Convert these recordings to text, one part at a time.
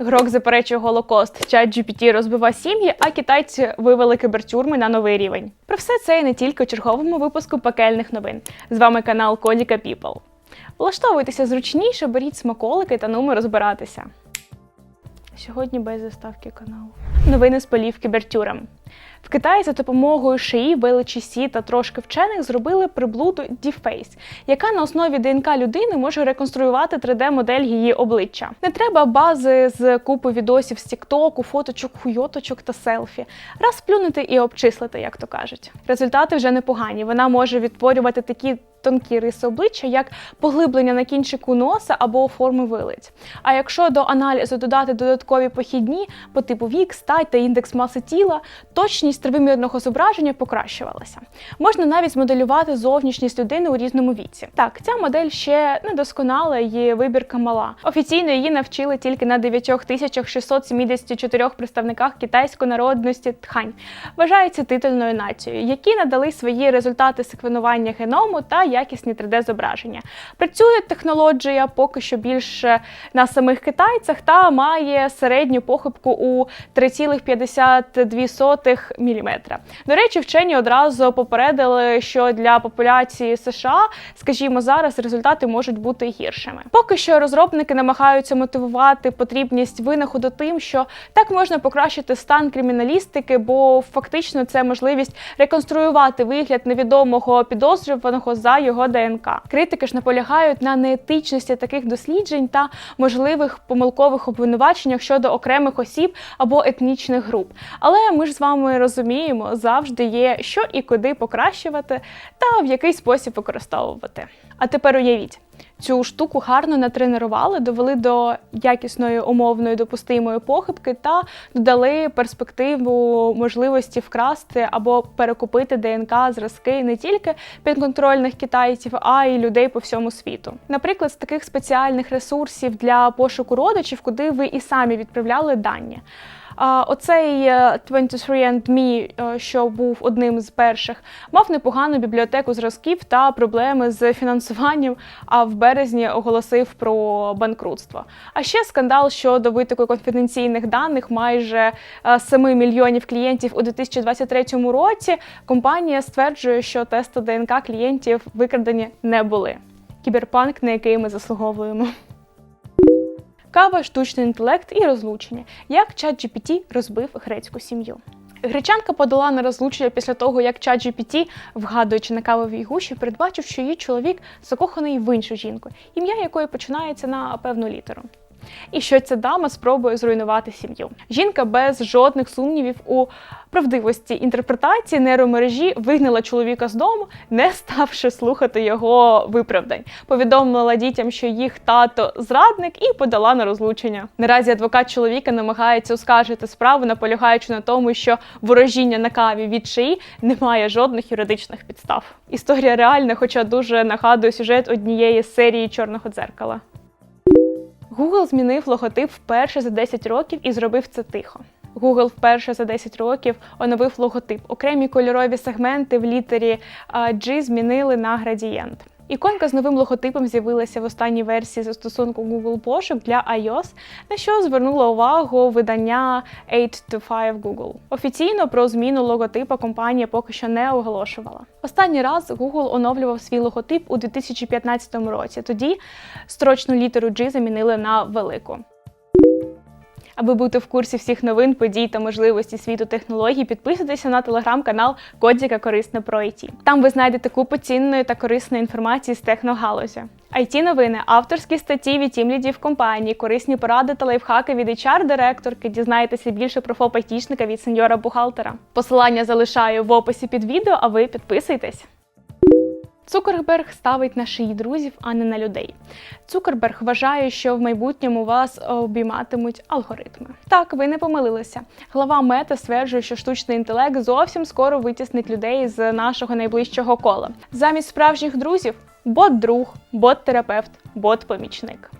Грок заперечує Голокост, чат GPT розбива сім'ї, а китайці вивели кибертюрми на новий рівень. Про все це і не тільки у черговому випуску пекельних новин. З вами канал Кодіка People. Влаштовуйтеся зручніше, беріть смаколики та нуми розбиратися. Сьогодні без заставки каналу. Новини з полів кібертюрам. В Китаї за допомогою шиї, величі Сі та трошки вчених зробили приблуду Діфейс, яка на основі ДНК людини може реконструювати 3D-модель її обличчя. Не треба бази з купи відосів з Тіктоку, фоточок, хуйоточок та селфі. Раз плюнути і обчислити, як то кажуть. Результати вже непогані. Вона може відтворювати такі тонкі риси обличчя, як поглиблення на кінчику носа або форми вилиць. А якщо до аналізу додати додаткові похідні по типу вік, стать та індекс маси тіла, точність тривимірного зображення покращувалася. Можна навіть змоделювати зовнішність людини у різному віці. Так, ця модель ще недосконала, її вибірка мала. Офіційно її навчили тільки на 9674 представниках китайської народності тхань. Вважається титульною нацією, які надали свої результати секвенування геному та якісні 3D-зображення. Працює технологія поки що більше на самих китайцях та має середню похибку у 3,52 мм. До речі, вчені одразу попередили, що для популяції США, скажімо, зараз результати можуть бути гіршими. Поки що розробники намагаються мотивувати потрібність винаходу тим, що так можна покращити стан криміналістики, бо фактично це можливість реконструювати вигляд невідомого підозрюваного за його ДНК. Критики ж наполягають на неетичності таких досліджень та можливих помилкових обвинуваченнях щодо окремих осіб або етнічних груп. Але ми ж з вами розуміємо, завжди є що і куди покращувати та в який спосіб використовувати. А тепер уявіть. Цю штуку гарно натренували, довели до якісної умовної допустимої похибки та додали перспективу можливості вкрасти або перекупити ДНК зразки не тільки підконтрольних китайців, а й людей по всьому світу. Наприклад, з таких спеціальних ресурсів для пошуку родичів, куди ви і самі відправляли дані. Оцей 23andMe, е, що був одним з перших, мав непогану бібліотеку зразків та проблеми з фінансуванням. А в березні оголосив про банкрутство. А ще скандал щодо витоку конфіденційних даних майже 7 мільйонів клієнтів у 2023 році. Компанія стверджує, що тести ДНК клієнтів викрадені не були. Кіберпанк, на який ми заслуговуємо. Кава, штучний інтелект і розлучення. Як ChatGPT розбив грецьку сім'ю. Гречанка подала на розлучення після того, як ChatGPT, вгадуючи на кавовій гуші, передбачив, що її чоловік закоханий в іншу жінку, ім'я якої починається на певну літеру. І що ця дама спробує зруйнувати сім'ю. Жінка без жодних сумнівів у правдивості інтерпретації нейромережі вигнала чоловіка з дому, не ставши слухати його виправдань. Повідомила дітям, що їх тато зрадник, і подала на розлучення. Наразі адвокат чоловіка намагається оскаржити справу, наполягаючи на тому, що ворожіння на каві від шиї не має жодних юридичних підстав. Історія реальна, хоча дуже нагадує сюжет однієї серії чорного дзеркала. Google змінив логотип вперше за 10 років і зробив це тихо. Google вперше за 10 років оновив логотип. Окремі кольорові сегменти в літері G змінили на градієнт. Іконка з новим логотипом з'явилася в останній версії застосунку Google Пошук для iOS, на що звернуло увагу видання 8 to 5 Google. Офіційно про зміну логотипа компанія поки що не оголошувала. Останній раз Google оновлював свій логотип у 2015 році. Тоді строчну літеру G замінили на велику. Аби бути в курсі всіх новин, подій та можливості світу технологій, підписуйтеся на телеграм-канал Кодзіка Корисне про ІТ. Там ви знайдете купу цінної та корисної інформації з техногалузі. it новини, авторські статті від тімлідів компанії, корисні поради та лайфхаки від HR-директорки. Дізнаєтеся більше про ФОП айтішника від сеньора бухгалтера. Посилання залишаю в описі під відео, а ви підписуйтесь. Цукерберг ставить на шиї друзів, а не на людей. Цукерберг вважає, що в майбутньому вас обійматимуть алгоритми. Так, ви не помилилися. Глава мета стверджує, що штучний інтелект зовсім скоро витіснить людей з нашого найближчого кола. Замість справжніх друзів бот-друг, бот-терапевт, бот-помічник.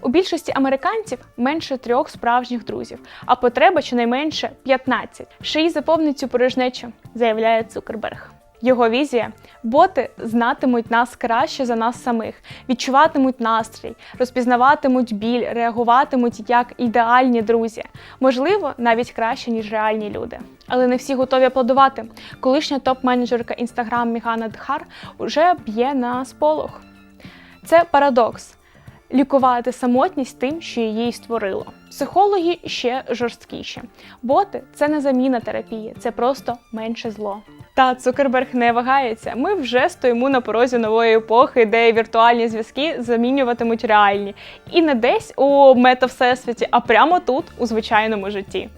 У більшості американців менше трьох справжніх друзів, а потреба щонайменше 15. Шиї заповнить цю порожнечу, заявляє Цукерберг. Його візія боти знатимуть нас краще за нас самих, відчуватимуть настрій, розпізнаватимуть біль, реагуватимуть як ідеальні друзі, можливо, навіть краще ніж реальні люди. Але не всі готові аплодувати. Колишня топ-менеджерка інстаграм Мігана Дхар уже б'є на сполох. Це парадокс. Лікувати самотність тим, що її створило. Психологи ще жорсткіші. Боти це не заміна терапії, це просто менше зло. Та Цукерберг не вагається. Ми вже стоїмо на порозі нової епохи, де віртуальні зв'язки замінюватимуть реальні. І не десь у мета-всесвіті, а прямо тут, у звичайному житті.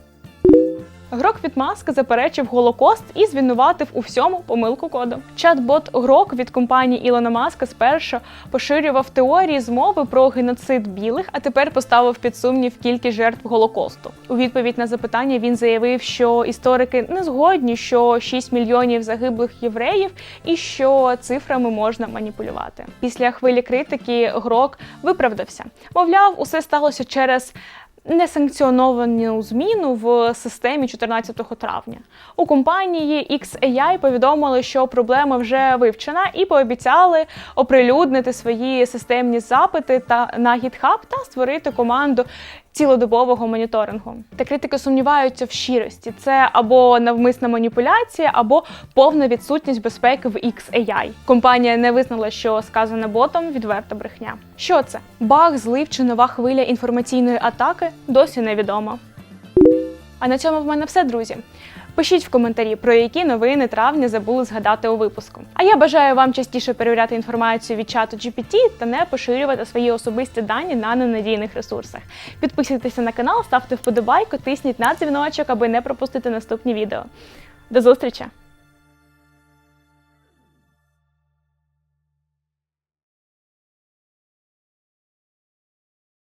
Грок від Маска заперечив Голокост і звинуватив у всьому помилку коду. Чат-бот Грок від компанії Ілона Маска спершу поширював теорії змови про геноцид білих, а тепер поставив під сумнів кількість жертв Голокосту. У відповідь на запитання він заявив, що історики не згодні, що 6 мільйонів загиблих євреїв і що цифрами можна маніпулювати. Після хвилі критики Грок виправдався. Мовляв, усе сталося через несанкціоновану зміну в системі 14 травня. У компанії XAI повідомили, що проблема вже вивчена, і пообіцяли оприлюднити свої системні запити та на GitHub та створити команду. Цілодобового моніторингу та критики сумніваються в щирості. Це або навмисна маніпуляція, або повна відсутність безпеки в XAI. Компанія не визнала, що сказане ботом відверта брехня. Що це? Баг, злив чи нова хвиля інформаційної атаки досі невідомо. А на цьому в мене все, друзі. Пишіть в коментарі, про які новини травня забули згадати у випуску. А я бажаю вам частіше перевіряти інформацію від чату GPT та не поширювати свої особисті дані на ненадійних ресурсах. Підписуйтеся на канал, ставте вподобайку, тисніть на дзвіночок, аби не пропустити наступні відео. До зустрічі!